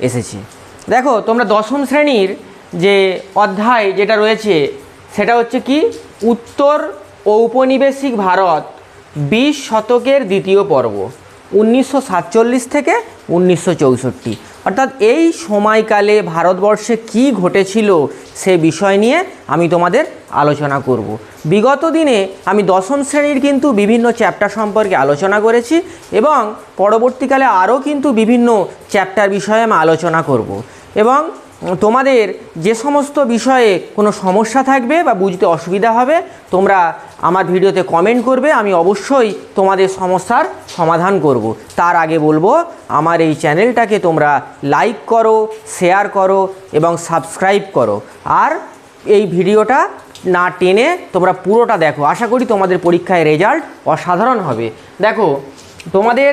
এসেছে। দেখো, তোমরা দশম শ্রেণির যে অধ্যায় যেটা রয়েছে, সেটা হচ্ছে কি? উত্তর ঔপনিবেশিক ভারত, বিশ শতকের দ্বিতীয় পর্ব, উনিশশো সাতচল্লিশ থেকে উনিশশো চৌষট্টি। অর্থাৎ এই সময়কালে ভারতবর্ষে কি ঘটেছিল সে বিষয় নিয়ে আমি তোমাদের আলোচনা করব। বিগত দিনে আমি দশম শ্রেণির কিন্তু বিভিন্ন চ্যাপ্টার সম্পর্কে আলোচনা করেছি এবং পরবর্তীকালে আরও কিন্তু বিভিন্ন চ্যাপ্টার বিষয়ে আমি আলোচনা করব। এবং তোমাদের যে সমস্ত বিষয়ে কোনো সমস্যা থাকবে বা বুঝতে অসুবিধা হবে, তোমরা আমার ভিডিওতে কমেন্ট করবে, আমি অবশ্যই তোমাদের সমস্যার সমাধান করব। তার আগে বলব, আমার এই চ্যানেলটাকে তোমরা লাইক করো শেয়ার করো এবং সাবস্ক্রাইব করো। আর এই ভিডিওটা না টেনে তোমরা পুরোটা দেখো। আশা করি তোমাদের পরীক্ষায় রেজাল্ট অসাধারণ হবে। দেখো, তোমাদের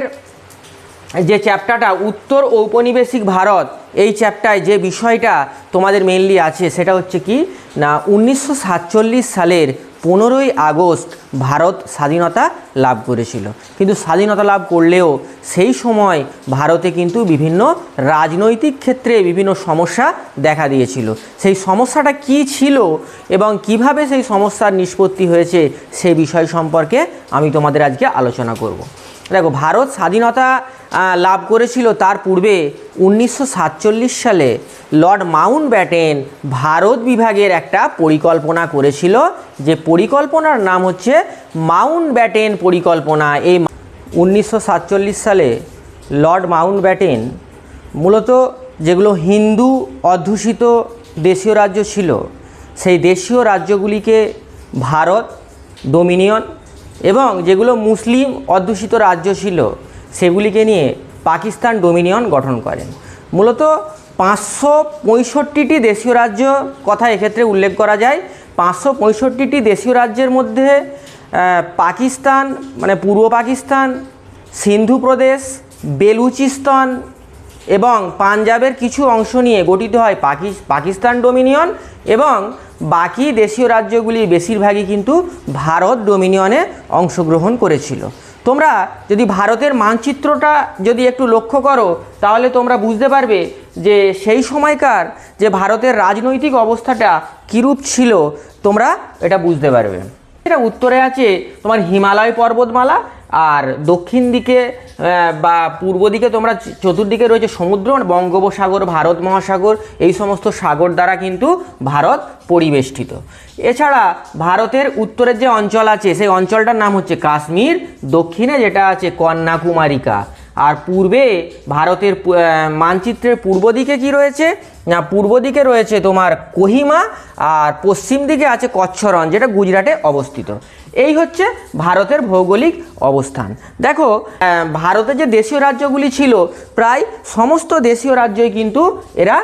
যে চ্যাপ্টারটা উত্তর ঔপনিবেশিক ভারত, এই চ্যাপ্টায় যে বিষয়টা তোমাদের মেনলি আছে, সেটা হচ্ছে কি, না, উনিশশো সাতচল্লিশ সালের পনেরোই আগস্ট ভারত স্বাধীনতা লাভ করেছিল। কিন্তু স্বাধীনতা লাভ করলেও সেই সময় ভারতে কিন্তু বিভিন্ন রাজনৈতিক ক্ষেত্রে বিভিন্ন সমস্যা দেখা দিয়েছিল। সেই সমস্যাটা কি ছিল এবং কীভাবে সেই সমস্যার নিষ্পত্তি হয়েছে সে বিষয় সম্পর্কে আমি তোমাদের আজকে আলোচনা করব। দেখো, ভারত স্বাধীনতা লাভ করেছিল তার পূর্বে উনিশশো সাতচল্লিশ সালে। লর্ড মাউন্ট ব্যাটেন ভারত বিভাগের একটা পরিকল্পনা করেছিল, যে পরিকল্পনার নাম হচ্ছে মাউন্ট ব্যাটেন পরিকল্পনা। এই উনিশশো সাতচল্লিশ সালে লর্ড মাউন্ট ব্যাটেন মূলত যেগুলো হিন্দু অধ্যুষিত দেশীয় রাজ্য ছিল, সেই দেশীয় রাজ্যগুলিকে ভারত, ডোমিনিয়ন এবং যেগুলো মুসলিম অধ্যুষিত রাজ্য ছিল, সেগুলিকে নিয়ে পাকিস্তান ডোমিনিয়ন গঠন করেন। মূলত পাঁচশো পঁয়ষট্টিটি দেশীয় রাজ্য কথা এক্ষেত্রে উল্লেখ করা যায়। পাঁচশো পঁয়ষট্টিটি দেশীয় রাজ্যের মধ্যে পাকিস্তান মানে পূর্ব পাকিস্তান, সিন্ধু প্রদেশ, বেলুচিস্তান এবং পাঞ্জাবের কিছু অংশ নিয়ে গঠিত হয় পাকি- পাকিস্তান ডোমিনিয়ন এবং বাকি দেশীয় রাজ্যগুলি বেশিরভাগই কিন্তু ভারত ডোমিনিয়নে অংশগ্রহণ করেছিল। তোমরা যদি ভারতের মানচিত্রটা যদি একটু লক্ষ্য করো, তাহলে তোমরা বুঝতে পারবে যে সেই সময়কার যে ভারতের রাজনৈতিক অবস্থাটা কীরূপ ছিল, তোমরা এটা বুঝতে পারবে। এটা উত্তরে আছে তোমার হিমালয় পর্বতমালা আর দক্ষিণ দিকে বা পূর্ব দিকে তোমরা চতুর্দিকে রয়েছে সমুদ্র বঙ্গোপসাগর, ভারত মহাসাগর, এই সমস্ত সাগর দ্বারা কিন্তু ভারত পরিবেষ্টিত। এছাড়া ভারতের উত্তরের যে অঞ্চল আছে, সেই অঞ্চলটার নাম হচ্ছে কাশ্মীর, দক্ষিণে যেটা আছে কন্যাকুমারিকা। আর পূর্বে ভারতের মানচিত্রের পূর্ব দিকে কী রয়েছে? পূর্ব দিকে রয়েছে তোমার কোহিমা আর পশ্চিম দিকে আছে কচ্ছরণ যেটা গুজরাটে অবস্থিত। এই হচ্ছে ভারতের ভৌগোলিক অবস্থান। দেখো আহ, ভারতের যে দেশীয় রাজ্যগুলি ছিল প্রায় সমস্ত দেশীয় রাজ্যই কিন্তু এরা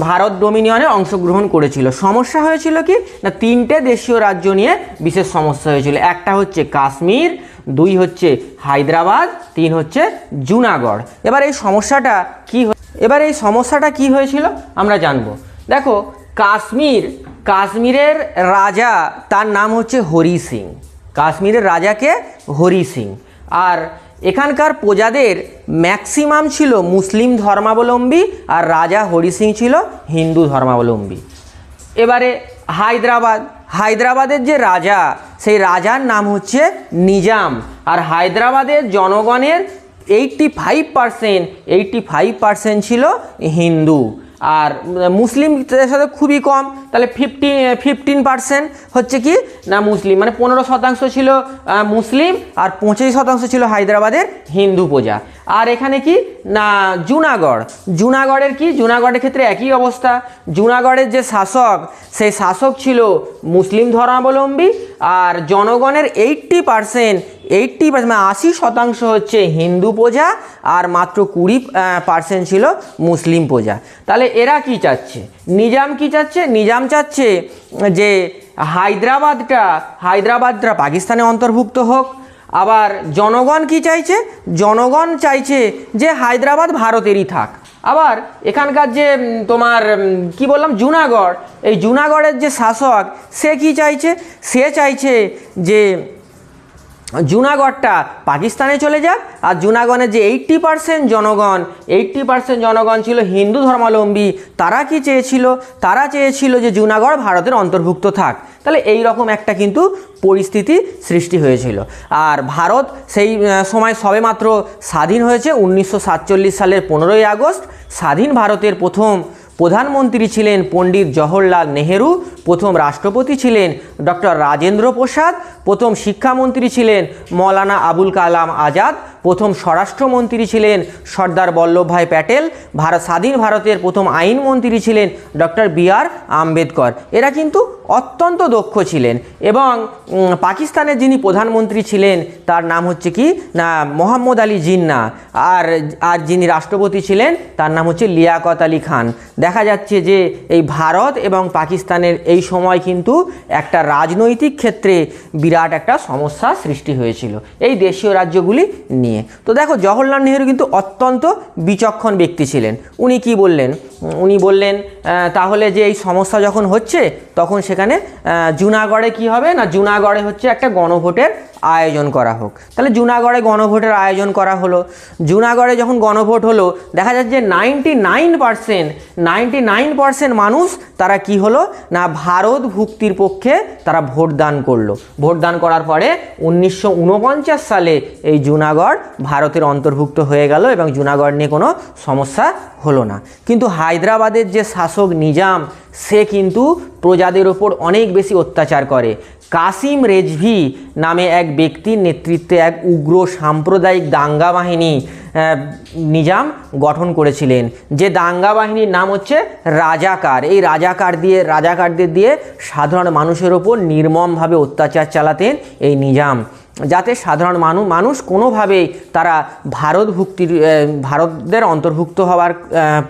ভারত ডোমিনিয়নে অংশগ্রহণ করেছিল। সমস্যা হয়েছিল কি? না তিনটে দেশীয় রাজ্য নিয়ে বিশেষ সমস্যা হয়েছিল। একটা হচ্ছে কাশ্মীর দুই হচ্ছে হায়দ্রাবাদ তিন হচ্ছে জুনাগড়। এবার এই সমস্যাটা কি এবার এই সমস্যাটা কি হয়েছিল? আমরা জানব। দেখো, কাশ্মীর, কাশ্মীরের রাজা, তার নাম হচ্ছে হরি সিং। কাশ্মীরের রাজাকে হরি সিং। আর এখানকার প্রজাদের ম্যাক্সিমাম ছিল মুসলিম ধর্মাবলম্বী আর রাজা হরি সিং ছিল হিন্দু ধর্মাবলম্বী। এবারে হায়দ্রাবাদ। হায়দ্রাবাদের যে রাজা, সেই রাজার নাম হচ্ছে নিজাম। আর হায়দ্রাবাদের জনগণের eighty five percent eighty five percent ছিল হিন্দু। আর মুসলিমদের সাথে খুবই কম, তাহলে ফিফটি ফিফটিন পার্সেন্ট হচ্ছে কি? না, মুসলিম মানে পনেরো শতাংশ ছিল মুসলিম আর পঁচিশ শতাংশ ছিল হায়দ্রাবাদের হিন্দু প্রজা। আর এখানে কি? না, জুনাগড়। জুনাগড়ের কি? জুনাগড়ের ক্ষেত্রে একই অবস্থা। জুনাগড়ের যে শাসক, সেই শাসক ছিল মুসলিম ধর্মাবলম্বী আর জনগণের এইট্টি পারসেন্ট এইট্টি মানে আশি শতাংশ হচ্ছে হিন্দু প্রজা আর মাত্র কুড়ি পার্সেন্ট ছিল মুসলিম প্রজা। তাহলে এরা কি চাচ্ছে? নিজাম কি চাচ্ছে? নিজাম চাচ্ছে যে হায়দ্রাবাদটা হায়দ্রাবাদটা পাকিস্তানে অন্তর্ভুক্ত হোক। আবার জনগণ কি চাইছে? জনগণ চাইছে যে হায়দ্রাবাদ ভারতেরই থাক। আবার এখানকার যে তোমার কি বললাম, জুনাগড়, এই জুনাগড়ের যে শাসক, সে কি চাইছে? সে চাইছে যে জুনাগড়টা পাকিস্তানে চলে যাক আর জুনাগড়ের যে এইট্টি পার্সেন্ট জনগণ এইট্টি পার্সেন্ট জনগণ ছিল হিন্দু ধর্মাবলম্বী, তারা কি চেয়েছিল? তারা চেয়েছিল যে জুনাগড় ভারতের অন্তর্ভুক্ত থাক। তাহলে এই রকম একটা কিন্তু পরিস্থিতি সৃষ্টি হয়েছিল। আর ভারত সেই সময় সবেমাত্র স্বাধীন হয়েছে উনিশশো সাতচল্লিশ সালের পনেরোই আগস্ট। স্বাধীন ভারতের প্রথম প্রধানমন্ত্রী ছিলেন পণ্ডিত জওহরলাল নেহেরু, প্রথম রাষ্ট্রপতি ছিলেন ডক্টর রাজেন্দ্র প্রসাদ, প্রথম শিক্ষামন্ত্রী ছিলেন মৌলানা আবুল কালাম আজাদ প্রথম স্বরাষ্ট্রমন্ত্রী ছিলেন সর্দার বল্লভভাই প্যাটেল, ভারত স্বাধীন ভারতের প্রথম আইনমন্ত্রী ছিলেন ডক্টর বি আর আম্বেদকর। এরা কিন্তু অত্যন্ত দক্ষ ছিলেন এবং পাকিস্তানের যিনি প্রধানমন্ত্রী ছিলেন, তার নাম হচ্ছে কি? না, মোহাম্মদ আলী জিন্না। আর আর যিনি রাষ্ট্রপতি ছিলেন, তার নাম হচ্ছে লিয়াকত আলী খান। দেখা যাচ্ছে যে এই ভারত এবং পাকিস্তানের এই সময় কিন্তু একটা রাজনৈতিক ক্ষেত্রে বিরাট একটা সমস্যা সৃষ্টি হয়েছিল। এই দেশীয় রাজ্যগুলি নিয়ে। তো দেখো জওহরলাল নেহেরু কিন্তু অত্যন্ত বিচক্ষণ ব্যক্তি ছিলেন। উনি কি বললেন? উনি বললেন তাহলে যে এই সমস্যা যখন হচ্ছে, তখন সেখানে জুনাগড়ে কি হবে? না, জুনাগড়ে হচ্ছে একটা গণভোটের আয়োজন করা হোক। তাহলে জুনাগড়ে গণভোটের আয়োজন করা হলো। জুনাগড়ে যখন গণভোট হলো, দেখা যাচ্ছে যে ninety nine percent ninety nine percent মানুষ তারা কি হলো? না, ভারত ভুক্তির পক্ষে তারা ভোটদান করল। ভোটদান করার পরে উনিশশো উনপঞ্চাশ সালে এই জুনাগড় ভারতের অন্তর্ভুক্ত হয়ে গেল এবং জুনাগড় নিয়ে কোনো সমস্যা হলো না। কিন্তু হায়দ্রাবাদের যে শাসক নিজাম, সে কিন্তু প্রজাদের ওপর অনেক বেশি অত্যাচার করে। কাসিম রেজভি নামে এক ব্যক্তির নেতৃত্বে এক উগ্র সাম্প্রদায়িক দাঙ্গা বাহিনী নিজাম গঠন করেছিলেন। যে দাঙ্গা বাহিনীর নাম হচ্ছে রাজাকার। এই রাজাকার দিয়ে, রাজাকারদের দিয়ে সাধারণ মানুষের ওপর নির্মমভাবে অত্যাচার চালাতেন এই নিজাম। যাতে সাধারণ মানুষ মানুষ কোনোভাবেই তারা ভারত ভুক্তির ভারতদের অন্তর্ভুক্ত হওয়ার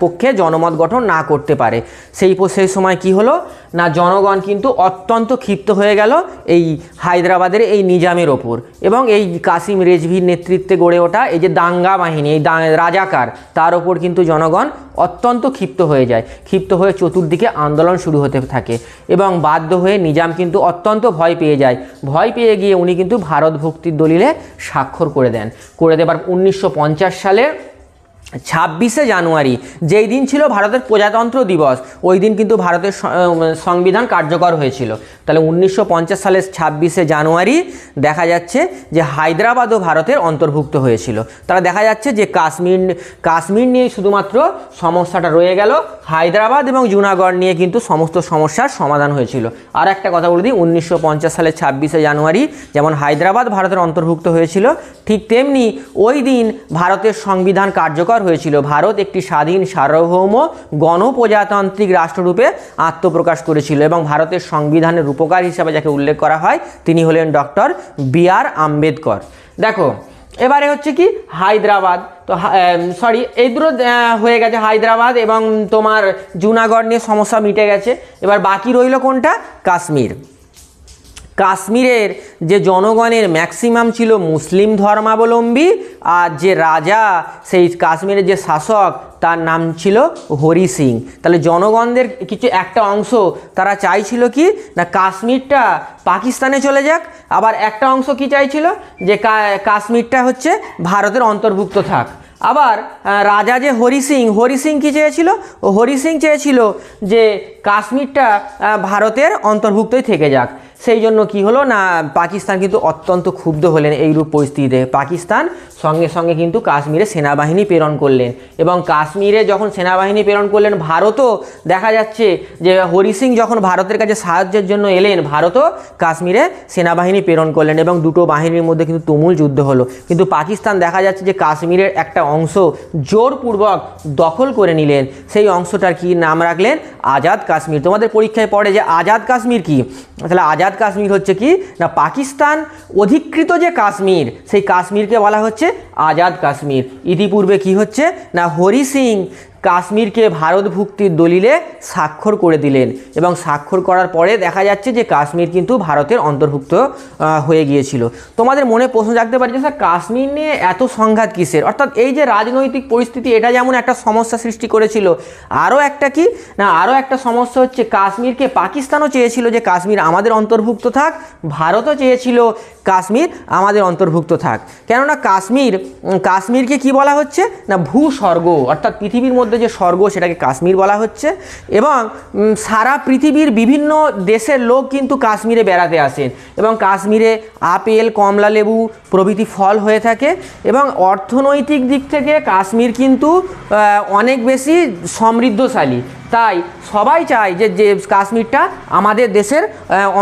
পক্ষে জনমত গঠন না করতে পারে। সেই সেই সময় কি হলো? না, জনগণ কিন্তু অত্যন্ত ক্ষিপ্ত হয়ে গেল এই হায়দ্রাবাদের এই নিজামের ওপর এবং এই কাসিম রেজভির নেতৃত্বে গড়ে ওঠা এই যে দাঙ্গা বাহিনী, এই রাজাকার, তার ওপর কিন্তু জনগণ অত্যন্ত ক্ষিপ্ত হয়ে যায়। ক্ষিপ্ত হয়ে চতুর্দিকে আন্দোলন শুরু হতে থাকে এবং বাধ্য হয়ে নিজাম কিন্তু অত্যন্ত ভয় পেয়ে যায়। ভয় পেয়ে গিয়ে উনি কিন্তু ভারত ভক্তির দলিলে স্বাক্ষর করে দেন। করে দেবার উনিশশো পঞ্চাশ সালে ছাব্বিশে জানুয়ারি, যেই দিন ছিল ভারতের প্রজাতন্ত্র দিবস, ওই দিন কিন্তু ভারতের সংবিধান কার্যকর হয়েছিল। তাহলে উনিশশো পঞ্চাশ সালের ছাব্বিশে জানুয়ারি দেখা যাচ্ছে যে হায়দ্রাবাদও ভারতের অন্তর্ভুক্ত হয়েছিল। তাহলে দেখা যাচ্ছে যে কাশ্মীর কাশ্মীর নিয়ে শুধুমাত্র সমস্যাটা রয়ে গেল। হায়দ্রাবাদ এবং জুনাগড় নিয়ে কিন্তু সমস্ত সমস্যার সমাধান হয়েছিল। আর একটা কথা বলে দিই, উনিশশো পঞ্চাশ সালের ছাব্বিশে জানুয়ারি যেমন হায়দ্রাবাদ ভারতের অন্তর্ভুক্ত হয়েছিল, ঠিক তেমনি ওই দিন ভারতের সংবিধান কার্যকর হয়েছিল। ভারত একটি স্বাধীন সার্বভৌম গণপ্রজাতান্ত্রিক রাষ্ট্ররূপে আত্মপ্রকাশ করেছিল এবং ভারতের সংবিধানের রূপকার হিসাবে যাকে উল্লেখ করা হয়, তিনি হলেন ডক্টর বি আর আম্বেদকর। দেখো, এবারে হচ্ছে কি, হায়দ্রাবাদ। তো সরি এই দুটো হয়ে গেছে হায়দ্রাবাদ এবং তোমার জুনাগড় নিয়ে সমস্যা মিটে গেছে। এবার বাকি রইল কোনটা? কাশ্মীর। কাশ্মীরের যে জনগণের ম্যাক্সিমাম ছিল মুসলিম ধর্মাবলম্বী আর যে রাজা, সেই কাশ্মীরের যে শাসক, তার নাম ছিল হরি সিং। তাহলে জনগণদের কিছু একটা অংশ তারা চাইছিল কি? না, কাশ্মীরটা পাকিস্তানে চলে যাক। আবার একটা অংশ কি চাইছিল? যে কাশ্মীরটা হচ্ছে ভারতের অন্তর্ভুক্ত থাক। আবার রাজা যে হরি সিং হরি সিং কী চেয়েছিল? ও হরি সিং চেয়েছিল যে কাশ্মীরটা ভারতের অন্তর্ভুক্তই থেকে যাক। সেই জন্য কি হলো না, পাকিস্তান কিন্তু অত্যন্ত ক্ষুব্ধ হলেন এইরূপ পরিস্থিতিতে। পাকিস্তান সঙ্গে সঙ্গে কিন্তু কাশ্মীরে সেনাবাহিনী প্রেরণ করলেন এবং কাশ্মীরে যখন সেনাবাহিনী প্রেরণ করলেন, ভারতও দেখা যাচ্ছে যে হরি সিং যখন ভারতের কাছে সাহায্যের জন্য এলেন, ভারতও কাশ্মীরে সেনাবাহিনী প্রেরণ করলেন এবং দুটো বাহিনীর মধ্যে কিন্তু তুমুল যুদ্ধ হলো। কিন্তু পাকিস্তান দেখা যাচ্ছে যে কাশ্মীরের একটা অংশ জোরপূর্বক দখল করে নিলেন। সেই অংশটার কি নাম রাখলেন? আজাদ কাশ্মীর। তোমাদের পরীক্ষায় পড়ে যে আজাদ কাশ্মীর কি? তাহলে আজাদ কাশ্মীর হচ্ছে কি? না, পাকিস্তান অধিকৃত যে কাশ্মীর, সেই কাশ্মীরকে বলা হচ্ছে আজাদ কাশ্মীর। ইতিপূর্বে কি হচ্ছে? না, হরি সিং কাশ্মীরকে ভারতভুক্তির দলিলে স্বাক্ষর করে দিলেন এবং স্বাক্ষর করার পরে দেখা যাচ্ছে যে কাশ্মীর কিন্তু ভারতের অন্তর্ভুক্ত হয়ে গিয়েছিল। তোমাদের মনে প্রশ্ন জাগতে পারে যে, স্যার, কাশ্মীর নিয়ে এত সংঘাত কিসের? অর্থাৎ এই যে রাজনৈতিক পরিস্থিতি, এটা যেমন একটা সমস্যা সৃষ্টি করেছিল, আরও একটা কি? না, আরও একটা সমস্যা হচ্ছে কাশ্মীরকে পাকিস্তানও চেয়েছিল যে কাশ্মীর আমাদের অন্তর্ভুক্ত থাক, ভারতও চেয়েছিল কাশ্মীর আমাদের অন্তর্ভুক্ত থাক। কেননা কাশ্মীর কাশ্মীরকে কি বলা হচ্ছে? না, ভূস্বর্গ, অর্থাৎ পৃথিবীর মধ্যে যে স্বর্গ সেটাকে কাশ্মীর বলা হচ্ছে এবং সারা পৃথিবীর বিভিন্ন দেশের লোক কিন্তু কাশ্মীরে বেড়াতে আসেন এবং কাশ্মীরে আপেল, কমলা লেবু প্রভৃতি ফল হয়ে থাকে এবং অর্থনৈতিক দিক থেকে কাশ্মীর কিন্তু অনেক বেশি সমৃদ্ধশালী। তাই সবাই চায় যে যে কাশ্মীরটা আমাদের দেশের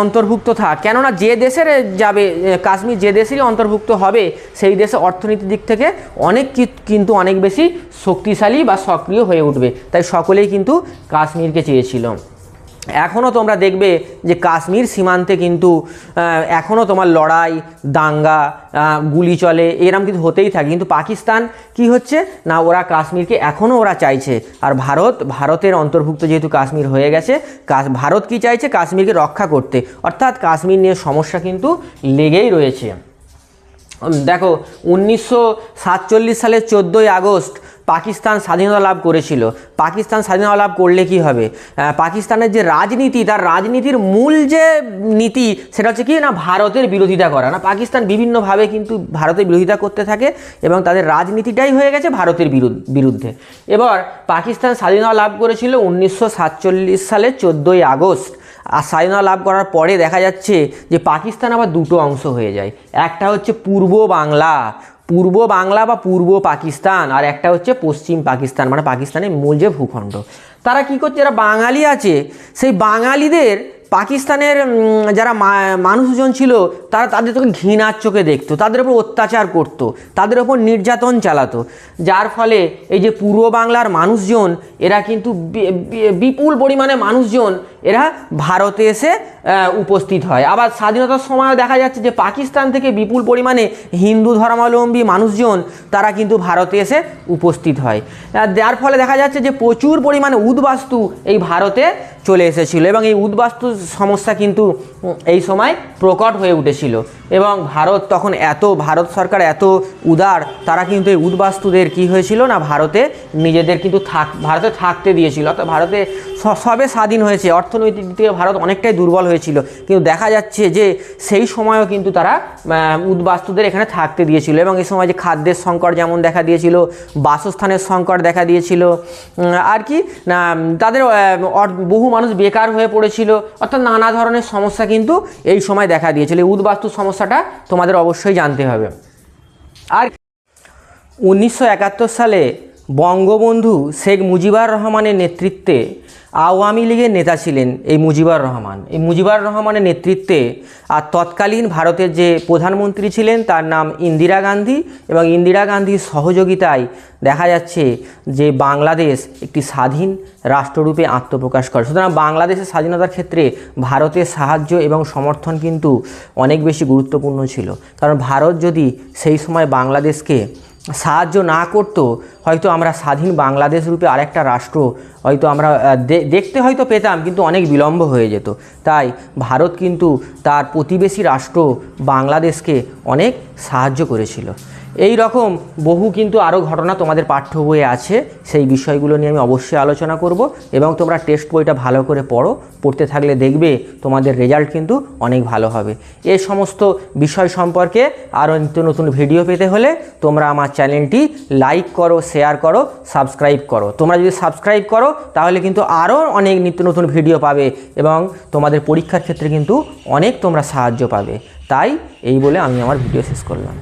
অন্তর্ভুক্ত থাক। কেননা যে দেশের যাবে কাশ্মীর যে দেশেরই অন্তর্ভুক্ত হবে, সেই দেশে অর্থনীতির দিক থেকে অনেক কিন্তু অনেক বেশি শক্তিশালী বা সক্রিয় হয়ে উঠবে। তাই সকলেই কিন্তু কাশ্মীরকে চেয়েছিল। এখনও তোমরা দেখবে যে কাশ্মীর সীমান্তে কিন্তু এখনও তোমার লড়াই, দাঙ্গা গুলি চলে, এরম কিন্তু হতেই থাকে। কিন্তু পাকিস্তান কি হচ্ছে? না, ওরা কাশ্মীরকে এখনও ওরা চাইছে। আর ভারত, ভারতের অন্তর্ভুক্ত যেহেতু কাশ্মীর হয়ে গেছে ভারত কি চাইছে? কাশ্মীরকে রক্ষা করতে। অর্থাৎ কাশ্মীর নিয়ে সমস্যা কিন্তু লেগেই রয়েছে। দেখো, উনিশশো সালের চোদ্দোই আগস্ট পাকিস্তান স্বাধীনতা লাভ করেছিল। পাকিস্তান স্বাধীনতা লাভ করলে কি হবে? পাকিস্তানের যে রাজনীতি, তার রাজনীতির মূল যে নীতি, সেটা হচ্ছে কি না, ভারতের বিরোধিতা করা। না, পাকিস্তান বিভিন্নভাবে কিন্তু ভারতের বিরোধিতা করতে থাকে এবং তাদের রাজনীতিটাই হয়ে গেছে ভারতের বিরুদ্ধ- এবার, পাকিস্তান স্বাধীনতা লাভ করেছিল উনিশশো সালের চোদ্দোই আগস্ট। আর স্বাধীনতা লাভ করার পরে দেখা যাচ্ছে যে পাকিস্তান আবার দুটো অংশ হয়ে যায়। একটা হচ্ছে পূর্ব বাংলা। পূর্ব বাংলা বা পূর্ব পাকিস্তান আর একটা হচ্ছে পশ্চিম পাকিস্তান মানে পাকিস্তানের মূল যে ভূখণ্ড। তারা কি করছে? যারা বাঙালি আছে। সেই বাঙালিদের পাকিস্তানের যারা মানুষজন ছিল, তারা তাদের তোকে ঘৃণার চোখে দেখতো, তাদের উপর অত্যাচার করতো, তাদের উপর নির্যাতন চালাতো। যার ফলে এই যে পূর্ব বাংলার মানুষজন, এরা কিন্তু বিপুল পরিমাণে মানুষজন, এরা ভারতে এসে উপস্থিত হয়। আবার স্বাধীনতার সময়ও দেখা যাচ্ছে যে পাকিস্তান থেকে বিপুল পরিমাণে হিন্দু ধর্মাবলম্বী মানুষজন, তারা কিন্তু ভারতে এসে উপস্থিত হয়। যার ফলে দেখা যাচ্ছে যে প্রচুর পরিমাণে উদ্বাস্তু এই ভারতে চলে এসেছিল এবং এই উদ্বাস্তু সমস্যা কিন্তু এই সময় প্রকট হয়ে উঠেছিল। এবং ভারত তখন এত, ভারত সরকার এত উদার, তারা কিন্তু এই উদ্বাস্তুদের কী হয়েছিল না, ভারতে নিজেদের কিন্তু থাক, ভারতে থাকতে দিয়েছিল। অর্থাৎ ভারতে সবে স্বাধীন হয়েছে। অর্থনৈতিক দিক থেকে ভারত অনেকটাই দুর্বল হয়েছিল। কিন্তু দেখা যাচ্ছে যে সেই সময়ও কিন্তু তারা উদ্বাস্তুদের এখানে থাকতে দিয়েছিল এবং এই সময় যে খাদ্যের সংকট যেমন দেখা দিয়েছিল, বাসস্থানের সংকট দেখা দিয়েছিল আর কি, না, তাদের বহু মানুষ বেকার হয়ে পড়েছিল। অর্থাৎ নানা ধরনের সমস্যা কিন্তু এই সময় দেখা দিয়েছিল। এই উদ্বাস্তু সমস্যাটা তোমাদের অবশ্যই জানতে হবে। আর উনিশশো একাত্তর সালে বঙ্গবন্ধু শেখ মুজিবুর রহমানের নেতৃত্বে আওয়ামী লীগের নেতা ছিলেন এই মুজিবুর রহমান। এই মুজিবুর রহমানের নেতৃত্বে আর তৎকালীন ভারতের যে প্রধানমন্ত্রী ছিলেন তার নাম ইন্দিরা গান্ধী এবং ইন্দিরা গান্ধীর সহযোগিতায় দেখা যাচ্ছে যে বাংলাদেশ একটি স্বাধীন রাষ্ট্ররূপে আত্মপ্রকাশ করে। সুতরাং বাংলাদেশের স্বাধীনতার ক্ষেত্রে ভারতের সাহায্য এবং সমর্থন কিন্তু অনেক বেশি গুরুত্বপূর্ণ ছিল। কারণ ভারত যদি সেই সময় বাংলাদেশকে সাহায্য না করতো, হয়তো আমরা স্বাধীন বাংলাদেশ রূপে আরেকটা রাষ্ট্র, হয়তো আমরা দেখতে হয়তো পেতাম, কিন্তু অনেক বিলম্ব হয়ে যেত। তাই ভারত কিন্তু তার প্রতিবেশী রাষ্ট্র বাংলাদেশকে অনেক সাহায্য করেছিল। এই রকম বহু কিন্তু আরও ঘটনা তোমাদের পাঠ্য বইয়ে আছে। সেই বিষয়গুলো নিয়ে আমি অবশ্যই আলোচনা করব এবং তোমরা টেস্ট বইটা ভালো করে পড়ো। পড়তে থাকলে দেখবে তোমাদের রেজাল্ট কিন্তু অনেক ভালো হবে। এ সমস্ত বিষয় সম্পর্কে আরও নিত্য নতুন ভিডিও পেতে হলে তোমরা আমার চ্যানেলটি লাইক করো শেয়ার করো সাবস্ক্রাইব করো। তোমরা যদি সাবস্ক্রাইব করো, তাহলে কিন্তু আরও অনেক নিত্য নতুন ভিডিও পাবে এবং তোমাদের পরীক্ষার ক্ষেত্রে কিন্তু অনেক তোমরা সাহায্য পাবে। তাই এই বলে আমি আমার ভিডিও শেষ করলাম।